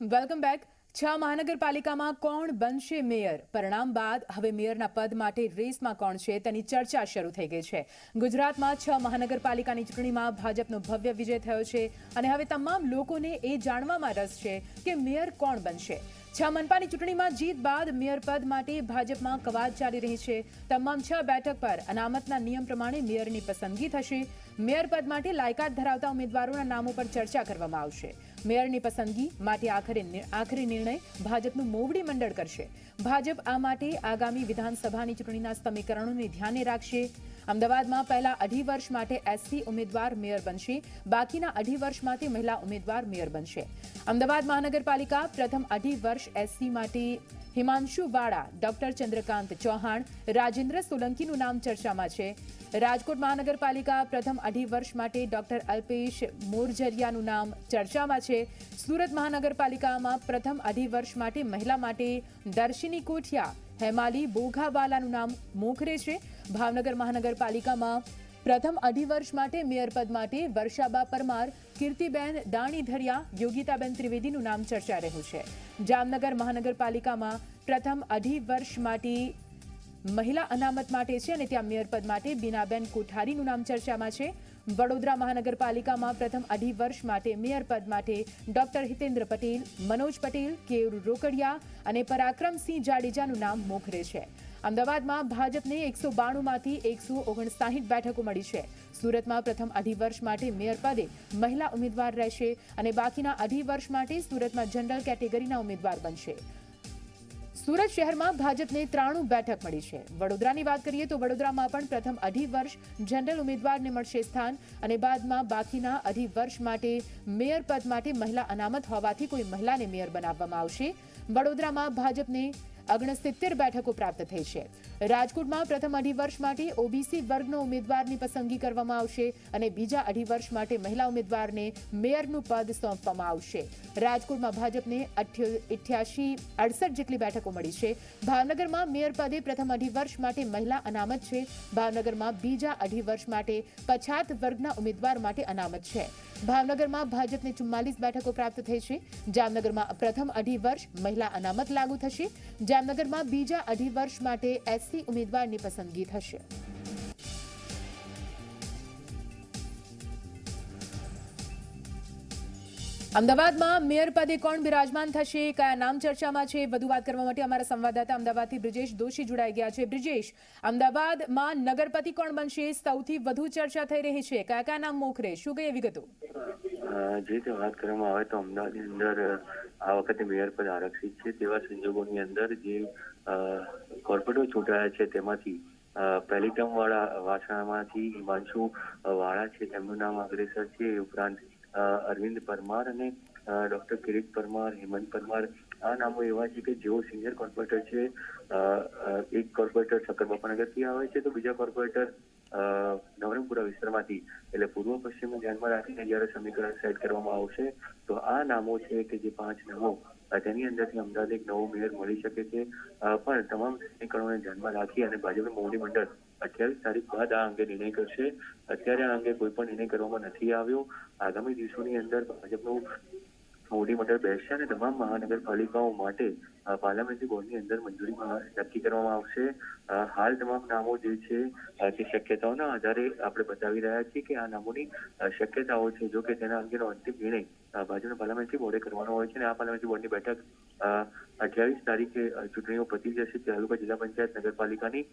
Welcome back છ મહાનગરપાલિકામાં કોણ બનશે મેયર? પરિણામ બાદ હવે મેયરના પદ માટે રેસમાં કોણ છે તેની ચર્ચા શરૂ થઈ ગઈ છે. ગુજરાતમાં છ મહાનગરપાલિકાની ચૂંટણીમાં ભાજપનો ભવ્ય વિજય થયો છે અને હવે તમામ લોકોને એ જાણવામાં રસ છે કે મેયર કોણ બનશે. છ મનપાની ચૂંટણીમાં જીત બાદ મેયર પદ માટે ભાજપમાં કવાયત ચાલી રહી છે. તમામ છ બેઠક પર અનામતના નિયમ પ્રમાણે મેયરની પસંદગી થશે. મેયર પદ માટે લાયકાત ધરાવતા ઉમેદવારોના નામો પર ચર્ચા કરવામાં આવશે. મેયરની પસંદગી માટે આખરે આખરી નિર્ણય ભાજપનું મોવડી મંડળ કરશે. ભાજપ આ માટે આગામી વિધાનસભાની ચૂંટણીના સમીકરણોને ધ્યાને રાખશે. અમદાવાદમાં પહેલા અઢી વર્ષ માટે એસસી ઉમેદવાર મેયર બનશે, બાકીના અઢી વર્ષ માટે મહિલા ઉમેદવાર મેયર બનશે. અમદાવાદ મહાનગરપાલિકા પ્રથમ અઢી વર્ષ એસસી માટે હિમાંશુ વાળા, ડોક્ટર ચંદ્રકાંત ચૌહાણ, રાજેન્દ્ર સોલંકીનું નામ ચર્ચામાં છે. રાજકોટ મહાનગરપાલિકા પ્રથમ અઢી વર્ષ માટે ડોક્ટર અલ્પેશ મોરજરિયાનું નામ ચર્ચામાં છે. સુરત મહાનગરપાલિકામાં પ્રથમ અઢી વર્ષ માટે મહિલા માટે દર્શિની કોઠિયા હેમાલી, બોઘાવાલાનું નામ મોખરે છે. ભાવનગર મહાનગરપાલિકામાં પ્રથમ અઢી વર્ષ માટે મેયર પદ માટે વર્ષાબા પરમાર, કીર્તિબેન દાણીધરિયા, યોગિતાબેન ત્રિવેદીનું નામ ચર્ચા રહ્યું છે. જામનગર મહાનગરપાલિકામાં પ્રથમ અઢી વર્ષ માટે મહિલા અનામત માટે છે અને ત્યાં મેયર પદ માટે બીનાબેન કોઠારીનું નામ ચર્ચામાં છે. વડોદરા મહાનગરપાલિકામાં પ્રથમ અઢી વર્ષ માટે મેયર પદ માટે ડોક્ટર હિતેન્દ્ર પટેલ, મનોજ પટેલ, કેયુર રોકડિયા અને પરાક્રમસિંહ જાડેજાનું નામ મોખરે છે. અમદાવાદમાં ભાજપને એકસો બાણુંમાંથી એકસો ઓગણસાહીઠ બેઠકો મળી છે. સુરતમાં પ્રથમ અઢી વર્ષ માટે મેયર પદે મહિલા ઉમેદવાર રહેશે અને બાકીના અઢી વર્ષ માટે સુરતમાં જનરલ કેટેગરીના ઉમેદવાર બનશે. સુરત શહેરમાં ભાજપને ત્રાણું બેઠક મળી છે. વડોદરાની વાત કરીએ તો વડોદરામાં પણ પ્રથમ અઢી વર્ષ જનરલ ઉમેદવારને મળશે સ્થાન અને બાદમાં બાકીના અઢી વર્ષ માટે મેયર પદ માટે મહિલા અનામત હોવાથી કોઈ મહિલાને મેયર બનાવવામાં આવશે. વડોદરામાં ભાજપને ઓગણસિત્તેર બેઠકો પ્રાપ્ત થઈ છે. રાજકોટમાં પ્રથમ અઢી વર્ષ માટે ઓબીસી વર્ગનો ઉમેદવારની પસંદગી કરવામાં આવશે અને બીજા અઢી વર્ષ માટે મહિલા ઉમેદવારને મેયરનું પદ સોંપવામાં આવશે. રાજકોટમાં ભાજપને અઠ્યાસી અડસઠ જેટલી બેઠકો મળી છે. ભાવનગરમાં મેયર પદે પ્રથમ અઢી વર્ષ માટે મહિલા અનામત છે. ભાવનગરમાં બીજા અઢી વર્ષ માટે પછાત વર્ગના ઉમેદવાર માટે અનામત છે. ભાવનગરમાં ભાજપને ચુમ્માલીસ બેઠકો પ્રાપ્ત થઈ છે. જામનગરમાં પ્રથમ અઢી વર્ષ મહિલા અનામત લાગુ થશે. જામનગરમાં બીજા અઢી વર્ષ માટે એસસી ઉમેદવારની પસંદગી થશે. અમદાવાદમાં મેયર પદે કોણ બિરાજમાન થશે? કયા નામ ચર્ચામાં છે? વધુ વાત કરવા માટે અમારા સંવાદદાતા અમદાવાદથી બ્રિજેશ દોશી જોડાઈ ગયા છે. બ્રિજેશ, અમદાવાદમાં નગરપતિ કોણ બનશે? સૌથી વધુ ચર્ચા થઈ રહી છે. કયા કયા નામ મોખરે? શું કઈ વિગતો? જે રીતે વાત કરવામાં આવે તો અમદાવાદની અંદર આ વખતે મેયર પદ આરક્ષિત છે. તેવા સંજોગોની અંદર જે કોર્પોરેટરો ચૂંટાયા છે તેમાંથી પહેલી ટર્મ વાળા વાસણામાંથી હિમાંશુ વાળા છે. તેમનું નામ અગ્રેસર છે. એ ઉપરાંત અરવિંદ પરમાર અને ડોક્ટર કિરીટ પરમાર, હેમંત પરમાર, આ નામો એવા છે કે જેઓ સિનિયર કોર્પોરેટર છે. એક કોર્પોરેટર સક્કરબાપાનગરથી આવે છે તો બીજા કોર્પોરેટર નવરંગપુરા વિસ્તારમાંથી. એટલે પૂર્વ પશ્ચિમને ધ્યાનમાં રાખીને જ્યારે સમીકરણ સેટ કરવામાં આવશે, તો આ નામો છે કે જે પાંચ નામો તેની અંદરથી અમદાવાદ એક નવો મેયર મળી શકે છે. પણ તમામ સમીકરણોને ધ્યાનમાં રાખી અને ભાજપનું મોવડી મંડળ અઠ્યાવીસ તારીખ બાદ આ અંગે નિર્ણય કરશે. અત્યારે આ અંગે કોઈ પણ નિર્ણય કરવામાં નથી આવ્યો. આગામી દિવસોની અંદર ભાજપનું મોવડી મંડળ બેસશે અને તમામ મહાનગરપાલિકાઓ માટે પાર્લામેન્ટરી બોર્ડની અંદર મંજૂરી નક્કી કરવામાં આવશે. હાલ તમામ નામો જે છે તે શક્યતાઓના આધારે આપણે બતાવી રહ્યા છીએ કે આ નામોની શક્યતાઓ છે, જો કે તેના અંગેનો અંતિમ નિર્ણય ભાજપના પાર્લામેન્ટરી બોર્ડે કરવાનો હોય છે અને આ પાર્લામેન્ટરી બોર્ડની બેઠક અઠ્યાવીસ તારીખે ચૂંટણીઓ પતી જશે, તાલુકા જિલ્લા પંચાયત નગરપાલિકાની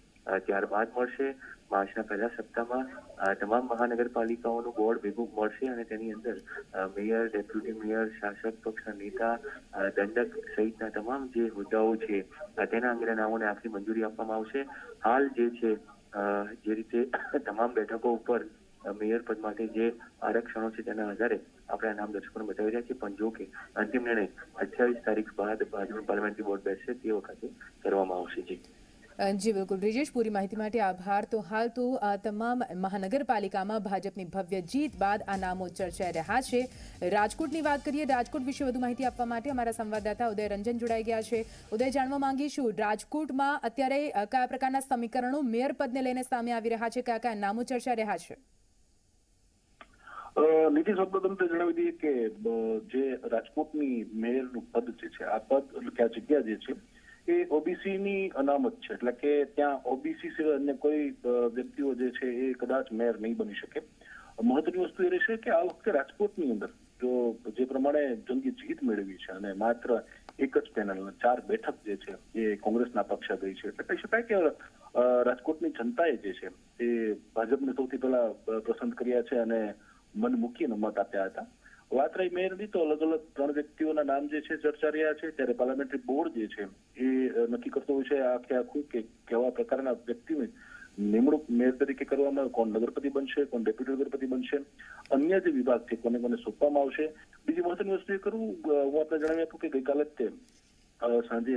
ત્યારબાદ મળશે. માર્ચના પહેલા સપ્તાહમાં તમામ મહાનગરપાલિકાઓનું બોર્ડ ભેગું મળશે અને તેની અંદર મેયર, ડેપ્યુટી મેયર, શાસક પક્ષના નેતા દંડક સહિતના તમામ જે હોદ્દાઓ છે. તેના અંગેના નામોને આખરી મંજૂરી આપવામાં આવશે. હાલ જે છે જે રીતે તમામ બેઠકો ઉપર મેયર પદ માટે જે આરક્ષણો છે તેના આધારે આપણે નામ દર્શકોને બતાવી રહ્યા છીએ. પણ જો કે અંતિમ નિર્ણય અઠ્યાવીસ તારીખ બાદ ભાજપ પાર્લામેન્ટરી બોર્ડ બેસશે તે વખતે કરવામાં આવશે. જી. જી બિલકુલ. બ્રિજેશ, પૂરી માહિતી માટે આભાર. તો હાલ તો તમામ મહાનગરપાલિકામાં ભાજપની ભવ્ય જીત બાદ આ નામો ચર્ચાઈ રહ્યા છે. રાજકોટની વાત કરીએ, રાજકોટ વિશે વધુ માહિતી આપવા માટે અમારા સંવાદદાતા ઉદય રંજન જોડાઈ ગયા છે. ઉદય, જાણવા માંગીશું, રાજકોટમાં અત્યારે કયા પ્રકારના સમીકરણો મેયર પદને લઈને સામે આવી રહ્યા છે? કયા કયા નામો ચર્ચાઈ રહ્યા છે? નીતિ સૌપ્રથમ જણાવી દઈએ કે જે રાજકોટની મેયરનું પદ જે છે, આ પદ કે જગ્યા જે છે એ ઓબીસીની અનામત છે. એટલે કે ત્યાં ઓબીસી સિવાય અન્ય કોઈ વ્યક્તિઓ જે છે એ કદાચ મેયર નહીં બની શકે. મહત્વની વસ્તુ એ રહેશે કે આ વખતે રાજકોટની અંદર જો જે પ્રમાણે જંગી જીત મેળવી છે અને માત્ર એક જ પેનલ ચાર બેઠક જે છે એ કોંગ્રેસના પક્ષે ગઈ છે. એટલે કહી શકાય કે રાજકોટની જનતાએ જે છે એ ભાજપને સૌથી પહેલા પસંદ કર્યા છે અને મન મૂકીને મત આપ્યા હતા. વાત રહી મેયરની તો અલગ અલગ ત્રણ વ્યક્તિઓના નામ જે છે ચર્ચા રહ્યા છે, ત્યારે પાર્લામેન્ટરી બોર્ડ જે છે, એ નક્કી કરતો હોય છે આખે આખું કે કેવા પ્રકારના વ્યક્તિને નિમણૂક મેયર તરીકે કરવામાં કોણ નગરપતિ બનશે, કોણ ડેપ્યુટી નગરપતિ બનશે, અન્ય જે વિભાગ છે કોને કોને સોંપવામાં આવશે. બીજી મહત્વની વસ્તુ એ કરું હું આપણે જણાવી આપું કે ગઈકાલે તે સાંજે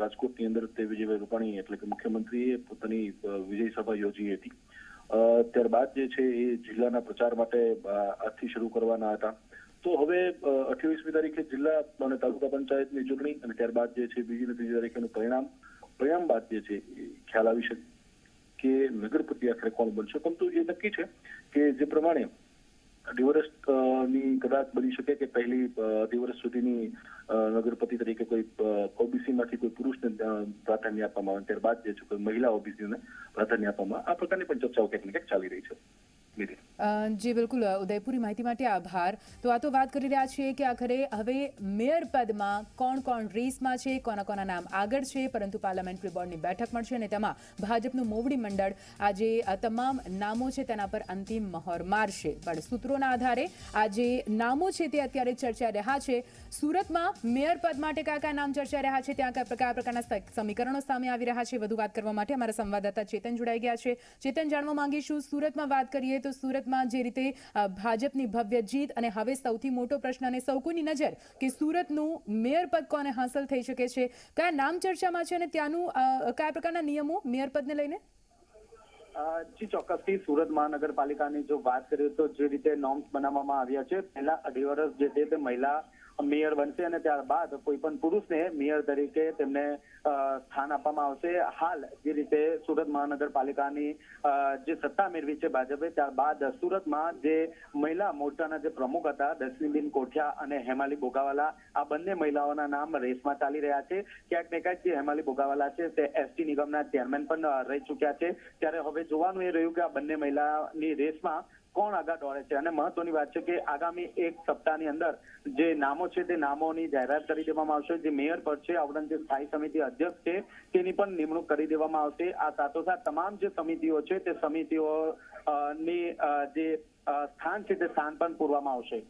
રાજકોટની અંદર તે વિજયભાઈ રૂપાણી એટલે કે મુખ્યમંત્રીએ પોતાની વિજય સભા યોજી હતી. ત્યારબાદ જે છે એ જિલ્લાના પ્રચાર માટે આજથી શરૂ કરવાના હતા. તો હવે અઠ્યાવીસમી તારીખે જિલ્લા અને તાલુકા પંચાયતની ચૂંટણી અને ત્યારબાદ જે છે બીજી અને ત્રીજી તારીખેનું પરિણામ પરિણામ બાદ જે છે ખ્યાલ આવી શકે કે નગરપતિ આખરે કોણ બનશે. પરંતુ એ નક્કી છે કે જે પ્રમાણે વર્ષની કદાચ બની શકે કે પહેલી દિવરસ સુધીની નગરપતિ તરીકે કોઈ ઓબીસી માંથી કોઈ પુરુષને પ્રાધાન્ય આપવામાં આવે, ત્યારબાદ જે છે કોઈ મહિલા ઓબીસીને પ્રાધાન્ય આપવામાં, આ પ્રકારની પણ ચર્ચાઓ ક્યાંક ને ક્યાંક ચાલી રહી છે. જી, બિલકુલ. ઉદયપુરી માહિતી માટે આભાર. તો આ તો વાત કરી રહ્યા છીએ કે આખરે હવે મેયર પદમાં કોણ કોણ રેસમાં છે, કોના કોના નામ આગળ છે, પરંતુ પાર્લામેન્ટરી બોર્ડની બેઠક મળશે અને તેમાં ભાજપનું મોવડી મંડળ આજે તમામ નામો છે તેના પર અંતિમ મહોર મારશે. પણ સૂત્રોના આધારે આ જે નામો છે તે અત્યારે ચર્ચા રહ્યા છે. સુરતમાં મેયર પદ માટે કયા કયા નામ ચર્ચા રહ્યા છે, ત્યાં કયા કયા પ્રકારના સમીકરણો સામે આવી રહ્યા છે, વધુ વાત કરવા માટે અમારા સંવાદદાતા ચેતન જોડાઈ ગયા છે. ચેતન, જાણવા માંગીશું, સુરતમાં વાત કરીએ તો સુરતમાં જે રીતે ભાજપની ભવ્ય જીત અને હવે સૌથી મોટો પ્રશ્ન અને સૌ નજર કે સુરતનું મેયર પદ કોને હાંસલ થઈ શકે છે? કયા નામ ચર્ચામાં છે અને ત્યાંનું કયા પ્રકારના નિયમો મેયર પદને લઈને? જી, ચોક્કસથી સુરત મહાનગરપાલિકાની જો વાત કરીએ તો જે રીતે નોર્મ્સ બનાવવામાં આવ્યા છે, પહેલા અઢી વર્ષ જે તે મહિલા મેયર બનશે અને ત્યારબાદ કોઈ પણ પુરુષને મેયર તરીકે તેમને સ્થાન આપવામાં આવશે. હાલ જે રીતે સુરત મહાનગરપાલિકાની જે સત્તા મેળવી છે ભાજપે, ત્યારબાદ સુરતમાં જે મહિલા મોરચાના જે પ્રમુખ હતા, દર્શનીબેન કોઠિયા અને હેમાલી બોગાવાલા, આ બંને મહિલાઓના નામ રેસમાં ચાલી રહ્યા છે. ક્યાંક ને ક્યાંક જે હેમાલી બોગાવાલા છે, તે એસટી નિગમના ચેરમેન પણ રહી ચૂક્યા છે. ત્યારે હવે જોવાનું એ રહ્યું કે આ બંને મહિલાની રેસમાં કોણ આગળ દોડે છે? અને મહત્વની વાત છે કે આગામી એક સપ્તાહની અંદર જે નામો છે તે નામોની જાહેરાત કરી દેવામાં આવશે. જે મેયર પદ છે આવડન જે સ્થાયી સમિતિ અધ્યક્ષ છે, તેની પણ નિમણૂક કરી દેવામાં આવશે. આ સાથોસાથ તમામ જે સમિતિઓ છે તે સમિતિઓ ની જે સ્થાન છે તે સ્થાન પણ પૂરવામાં આવશે.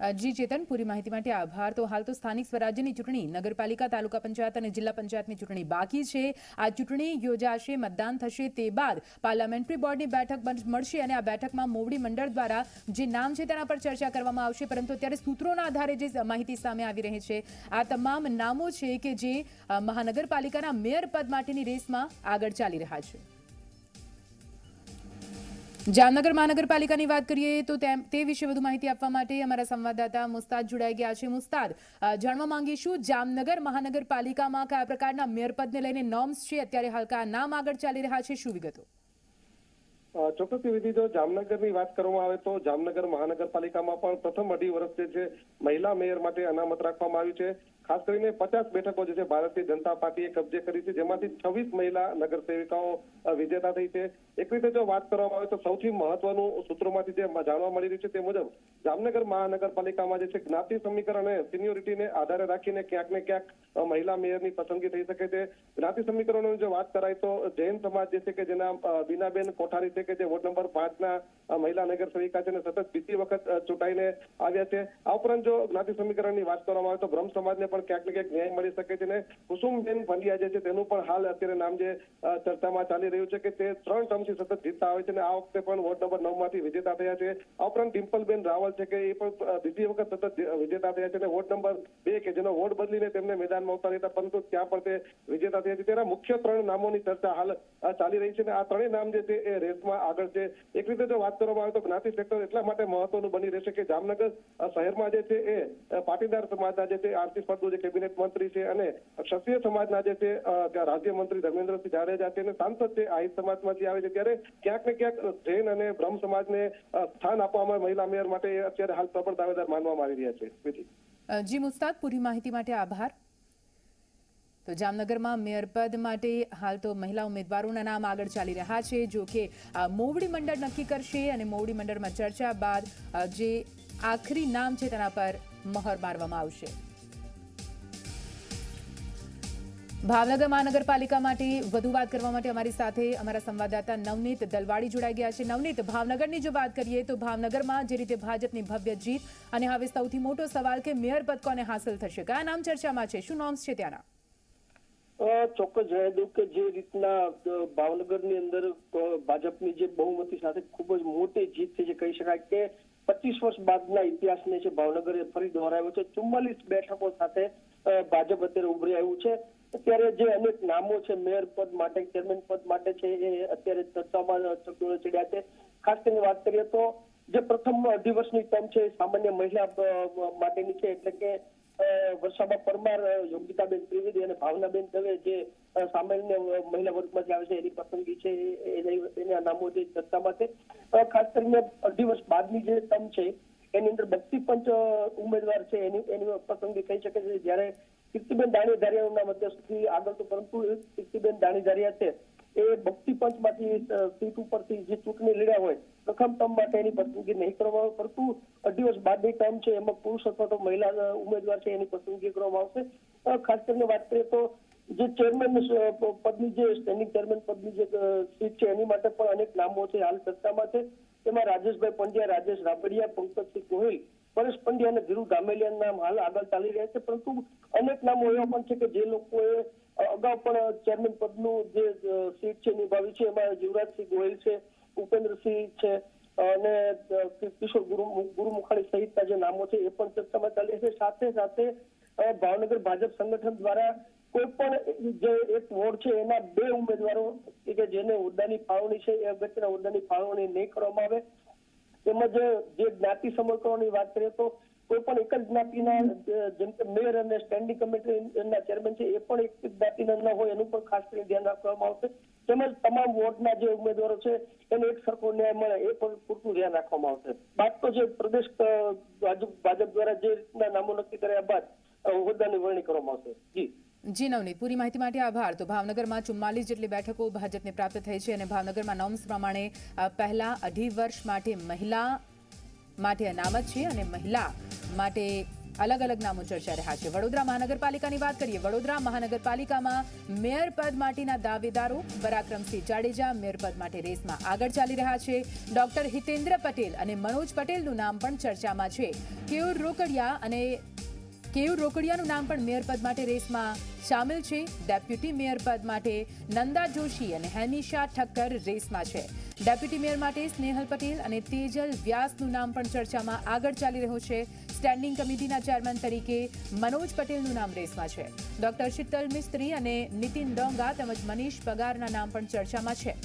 જી ચેતન, પૂરી માહિતી માટે આભાર. તો હાલ તો સ્થાનિક સ્વરાજ્યની ચૂંટણી, નગરપાલિકા, તાલુકા પંચાયત અને જિલ્લા પંચાયતની ચૂંટણી બાકી છે. આ ચૂંટણી યોજાશે, મતદાન થશે, તે બાદ પાર્લામેન્ટરી બોર્ડની બેઠક મળશે અને આ બેઠકમાં મોવડી મંડળ દ્વારા જે નામ છે તેના પર ચર્ચા કરવામાં આવશે. પરંતુ અત્યારે સૂત્રોના આધારે જે માહિતી સામે આવી રહી છે, આ તમામ નામો છે કે જે મહાનગરપાલિકાના મેયર પદ માટેની રેસમાં આગળ ચાલી રહ્યા છે. જામનગર મહાનગરપાલિકાની વાત કરીએ તો તે વિશે વધુ માહિતી આપવા માટે અમારા સંવાદદાતા મુસ્તાદ જોડાઈ ગયા છે. મુસ્તાદ જાણવા માંગીશું જામનગર મહાનગરપાલિકામાં કયા પ્રકારના મેયર પદને લઈને નોર્મ્સ છે? અત્યારે હાલ નામ આગળ ચાલી રહ્યા છે? શું વિગતો? અ, ચોક્કસથી વિધિ જો જામનગરની વાત કરવામાં આવે તો જામનગર મહાનગરપાલિકામાં પણ પ્રથમ અઢી વર્ષ જે છે મહિલા મેયર માટે અનામત રાખવામાં આવ્યું છે. ખાસ કરીને પચાસ બેઠકો જે છે ભારતીય જનતા પાર્ટીએ કબજે કરી છે જેમાંથી છવ્વીસ મહિલા નગર સેવિકાઓ વિજેતા થઈ છે. એક રીતે જો વાત કરવામાં આવે તો સૌથી મહત્વનું સૂત્રોમાંથી જે જાણવા મળી રહ્યું છે તે મુજબ જામનગર મહાનગરપાલિકામાં જે છે જ્ઞાતિ સમીકરણ અને સિનિયોરિટીને આધારે રાખીને ક્યાંક ને ક્યાંક મહિલા મેયરની પસંદગી થઈ શકે છે. જ્ઞાતિ સમીકરણોની જો વાત કરાય તો જૈન સમાજ જે છે કે જેના બીનાબેન કોઠારી છે કે જે વોર્ડ નંબર પાંચના મહિલા નગર છે સતત બીજી વખત ચૂંટાઈને આવ્યા છે. આ ઉપરાંત જો જ્ઞાતિ સમીકરણની વાત કરવામાં આવે તો બ્રહ્મ સમાજને પણ ક્યાંક ને ક્યાંક ન્યાય મળી શકે છે અને કુસુમબેન પંડ્યા જે છે તેનું પણ હાલ અત્યારે નામ જે ચર્ચામાં ચાલી રહ્યું છે કે તે ત્રણ ટર્મથી સતત જીતતા આવે છે અને આ વખતે પણ વોર્ડ નંબર નવમાંથી વિજેતા થયા છે. આ ઉપરાંત ડિમ્પલબેન રાવલ છે કે એ પણ બીજી વખત સતત વિજેતા થયા છે અને વોર્ડ નંબર બે કે જેનો વોર્ડ બદલીને તેમને મેદાનમાં ઉતારી હતા, પરંતુ ત્યાં પણ તે વિજેતા થયા છે. તેના મુખ્ય ત્રણ નામોની ચર્ચા હાલ ચાલી રહી છે અને આ ત્રણેય નામ જે છે એ રેસમાં સેક્ટરમાં આગળ છે. એક રીતે જો વાત કરવામાં આવે તો જ્ઞાતિ સેક્ટર એટલા માટે મહત્વનું બની રહેશે કે જામનગર શહેરમાં જે છે એ પાટીદાર સમાજના જે છે, આરતી ફળદુ જે કેબિનેટ મંત્રી છે અને ક્ષત્રિય સમાજના જે છે રાજ્યમંત્રી ધર્મેન્દ્રસિંહ જાડેજા છે અને સાંસદ છે આહિર સમાજમાંથી આવે છે. ત્યારે ક્યાંક ને ક્યાંક જૈન અને બ્રહ્મ સમાજને સ્થાન આપવામાં મહિલા મેયર માટે અત્યારે હાલ પ્રબળ દાવેદાર માનવામાં આવી રહ્યા છે. જી મુસ્તાક પૂરી માહિતી માટે આભાર. તો જામનગરમાં મેયર પદ માટે હાલ તો મહિલા ઉમેદવારોના નામ આગળ ચાલી રહ્યા છે. જો કે મોવડી મંડળ નક્કી કરશે અને મોવડી મંડળમાં ચર્ચા બાદ જે આખરી નામ છે તેના પર મહોર મારવામાં આવશે. ભાવનગર મહાનગરપાલિકા માટે વધુ વાત કરવા માટે અમારી સાથે અમારા સંવાદદાતા નવનીત દલવાડી જોડાઈ ગયા છે. નવનીત, ભાવનગરની જો વાત કરીએ તો ભાવનગરમાં જે રીતે ભાજપની ભવ્ય જીત અને હવે સૌથી મોટો સવાલ કે મેયર પદ કોને હાંસલ થશે? કયા નામ ચર્ચામાં છે? શું નોમ્સ છે ત્યાંના? ચોક્કસ જણાવી દઉં કે જે રીતના ભાવનગરની અંદર ભાજપની જે બહુમતી સાથે ખૂબ જ મોટી જીત થઈ છે, કહી શકાય કે પચીસ વર્ષ બાદના ઇતિહાસને છે ભાવનગરે ફરી દોહરાયો છે. ચુમ્માલીસ બેઠકો સાથે ભાજપ અત્યારે ઉભરી આવ્યું છે. અત્યારે જે અનેક નામો છે, મેયર પદ માટે, ચેરમેન પદ માટે છે, એ અત્યારે ચર્ચામાં ચકડોળે ચડ્યા છે. ખાસ કરીને વાત કરીએ તો, જે પ્રથમ અઢી વર્ષની ટર્મ છે સામાન્ય મહિલા માટેની છે, એટલે કે વર્ષાબા પરમાર યોગિતાબેન ત્રિવેદી અને ભાવનાબેન દવે જે સામાન્ય મહિલા વર્ગમાંથી આવે છે, એની પસંદગી છે એના નામો જે ચર્ચામાં છે. ખાસ કરીને અઢી વર્ષ બાદની જે ટર્મ છે, એની અંદર બક્ષી પંચ ઉમેદવાર છે, એની એની પસંદગી થઈ શકે છે. જ્યારે કીર્તિબેન દાણીધારિયાનું નામ અત્યાર સુધી આગળ તો પરંતુ કીર્તિબેન દાણીધારિયા છે. એ ભક્તિ પંચમાંથી સીટ ઉપરથી જે ચૂંટણી લડ્યા હોય પ્રથમ ટર્મ માટે એની પસંદગી નહીં કરવામાં પડતું અઢી વર્ષ બાદની ટર્મ છે, એમાં પુરુષ અથવા તો મહિલા ઉમેદવાર છે, એની પસંદગી કરવામાં આવશે. ખાસ કરીને વાત કરીએ તો જે ચેરમેન પદની જે સ્ટેન્ડિંગ ચેરમેન પદની જે સીટ છે, એની માટે પણ અનેક નામો છે, હાલ ચર્ચામાં છે. તેમાં રાજેશભાઈ પંડ્યા, રાજેશ રાબડિયા પંકજસિંહ ગોહિલ, પરેશ પંડ્યા અને ધીરુ ગામેલિયાના નામ હાલ આગળ ચાલી રહ્યા છે. પરંતુ અનેક નામો એવા પણ છે કે જે લોકોએ અગાઉ પણ ચેરમેન પદનું જે સીટ છે, નિભાવી છે, એમાં યુવરાજસિંહ ગોહિલ છે ઉપેન્દ્રસિંહ છે, અને કિશોર ગુરુ ગુરુમુખાણી સહિતના જે નામો છે, એ પણ ચર્ચામાં ચાલી છે. સાથે સાથે ભાવનગર ભાજપ સંગઠન દ્વારા કોઈ પણ જે એક વોર્ડ છે, એના બે ઉમેદવારો કે જેને હોદ્દાની ફાળવણી છે, એ અગત્યના હોદ્દાની ફાળવણી નહીં કરવામાં આવે. તેમજ જે જ્ઞાતિ સમર્થનોની વાત કરીએ તો કોઈ પણ એક જ જ્ઞાતિના, જેમ કે મેયર અને સ્ટેન્ડિંગ કમિટીના ચેરમેન છે, એ પણ એક જ્ઞાતિના ન હોય, એનું પણ ખાસ કરીને ધ્યાન રાખવામાં આવશે. તેમજ તમામ વોર્ડના જે ઉમેદવારો છે, એને એક સરખો ન્યાય મળે, એ પણ પૂરતું ધ્યાન રાખવામાં આવશે. બાદ તો જે પ્રદેશ ભાજપ દ્વારા જે રીતના નામો નક્કી કર્યા બાદ હોદ્દાની વરણી કરવામાં આવશે. જી. જી નવનીત, પૂરી માહિતી માટે આભાર. તો ભાવનગરમાં ચુમ્માલીસ જેટલી બેઠકો ભાજપને પ્રાપ્ત થઈ છે અને ભાવનગરમાં નોમ્સ પ્રમાણે પહેલા અઢી વર્ષ માટે મહિલા માટે અનામત છે અને મહિલા માટે અલગ અલગ નામો ચર્ચા રહ્યા છે. વડોદરા મહાનગરપાલિકાની વાત કરીએ. વડોદરા મહાનગરપાલિકામાં મેયર પદ માટેના દાવેદારો પરાક્રમસિંહ જાડેજા મેયર પદ માટે રેસમાં આગળ ચાલી રહ્યા છે. ડોક્ટર હિતેન્દ્ર પટેલ અને મનોજ પટેલનું નામ પણ ચર્ચામાં છે. કેયુર રોકડિયા અને કેયુર રોકડિયાનું નામ પણ મેયર પદ માટે રેસમાં સામેલ છે. ડેપ્યુટી મેયર પદ માટે નંદા જોશી અને હેનિશા ઠક્કર રેસમાં છે. ડેપ્યુટી મેયર માટે સ્નેહલ પટેલ અને તેજલ વ્યાસનું નામ પણ ચર્ચામાં આગળ ચાલી રહ્યું છે. સ્ટેન્ડિંગ કમિટીના ચેરમેન તરીકે મનોજ પટેલનું નામ રેસમાં છે. ડોક્ટર શીતલ મિસ્ત્રી અને નીતિન ડોંગા તેમજ મનીષ પગારના નામ પણ ચર્ચામાં છે.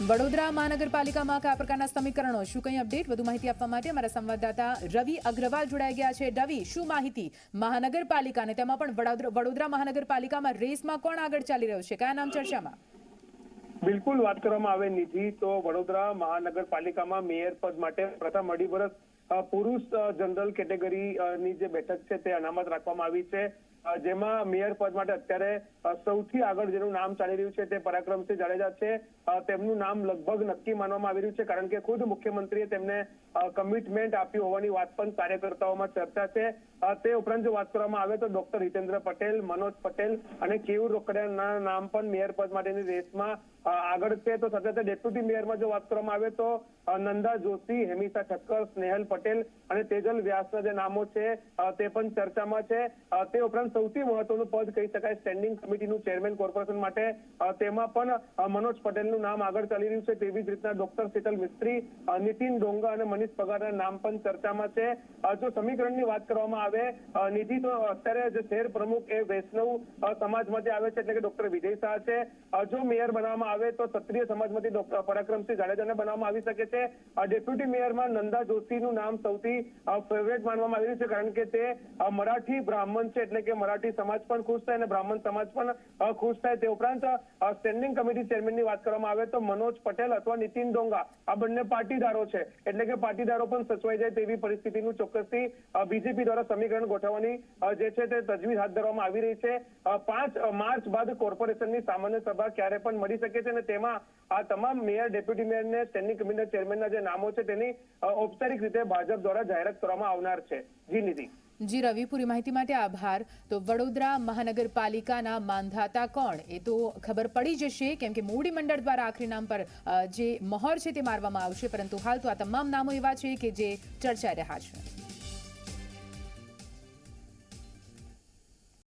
વડોદરા મહાનગરપાલિકામાં કયા પ્રકારના સમીકરણો? શું કંઈ અપડેટ વધુ માહિતી આપવા માટે અમારા સંવાદદાતા રવિ અગ્રવાલ જોડાઈ ગયા છે. રવિ, શું માહિતી મહાનગરપાલિકા અને તેમાં પણ વડોદરા મહાનગરપાલિકામાં રેસમાં કોણ આગળ ચાલી રહ્યું છે? કયા નામ ચર્ચામાં? બિલકુલ વાત કરવામાં આવે નિધિ. તો વડોદરા મહાનગરપાલિકામાં મેયર પદ માટે પ્રથમ અઢી વર્ષ પુરુષ જનરલ કેટેગરી ની જે બેઠક છે તે અનામત રાખવામાં આવી છે. જેમાં મેયર પદ માટે અત્યારે સૌથી આગળ જેનું નામ ચાલી રહ્યું છે તે પરાક્રમસિંહ જાડેજા છે. તેમનું નામ લગભગ નક્કી માનવામાં આવી રહ્યું છે કારણ કે ખુદ મુખ્યમંત્રીએ તેમને કમિટમેન્ટ આપ્યું હોવાની વાત પણ કાર્યકર્તાઓમાં ચર્ચા છે. તે ઉપરાંત જો વાત કરવામાં આવે તો ડોક્ટર હિતેન્દ્ર પટેલ, મનોજ પટેલ અને કેયુર રોકડિયાના નામ પણ મેયર પદ માટેની રેસમાં આગળ છે. તો સાથે સાથે ડેપ્યુટી મેયરમાં જો વાત કરવામાં આવે તો નંદા જોશી હેમિસા ઠક્કર, સ્નેહલ પટેલ અને તેજલ વ્યાસના જે નામો છે તે પણ ચર્ચામાં છે. તે ઉપરાંત સૌથી મહત્વનું પદ કહી શકાય સ્ટેન્ડિંગ કમિટીનું ચેરમેન કોર્પોરેશન માટે. તેમાં પણ મનોજ પટેલનું નામ આગળ ચાલી રહ્યું છે. તેવી જ રીતના ડોક્ટર શીતલ મિસ્ત્રી નીતિન ડોંગા અને મનીષ પગારના નામ પણ ચર્ચામાં છે. જો સમીકરણની વાત કરવામાં આવે નિધિ તો અત્યારે જે શેર પ્રમુખ એ વૈષ્ણવ સમાજમાંથી આવે છે એટલે કે ડોક્ટર વિજય શાહ છે. જો મેયર બનાવવામાં આવે તો ક્ષત્રિય સમાજમાંથી ડોક્ટર પરાક્રમસિંહ જાડેજાને બનાવવામાં આવી શકે છે. ડેપ્યુટી મેયરમાં નંદા જોશીનું નામ સૌથી ફેવરેટ માનવામાં આવી છે કારણ કે તે મરાઠી બ્રાહ્મણ છે એટલે કે મરાઠી સમાજ પણ ખુશ થાય અને બ્રાહ્મણ સમાજ પણ ખુશ થાય. તે ઉપરાંત સ્ટેન્ડિંગ કમિટી ચેરમેનની વાત કરવામાં આવે તો મનોજ પટેલ અથવા નીતિન ડોંગા. આ બંને પાટીદારો છે. એટલે કે પાટીદારો પણ સચવાઈ જાય તેવી પરિસ્થિતિનું ચોક્કસથી બીજેપી દ્વારા સમીકરણ ગોઠવવાની જે છે તે તજવીજ હાથ ધરવામાં આવી રહી છે. પાંચ માર્ચ બાદ કોર્પોરેશનની સામાન્ય સભા ક્યારે પણ મળી શકે છે અને તેમાં આ તમામ મેયર, ડેપ્યુટી મેયરને સ્ટેન્ડિંગ કમિટીના ચેરમેનના જે નામો છે તેની ઔપચારિક રીતે ભાજપ દ્વારા જાહેરાત કરવામાં આવનાર છે. જી નિધિ જી રવિ, પૂરી માહિતી માટે આભાર. તો વડોદરા મહાનગરપાલિકાના માંધાતા કોણ? એ તો ખબર પડી જશે, કેમ કે મોવડી મંડળ દ્વારા આખરી નામ પર જે મહોર છે તે મારવામાં આવશે. પરંતુ હાલ તો આ તમામ નામો એવા છે કે જે ચર્ચાઈ રહ્યા છે.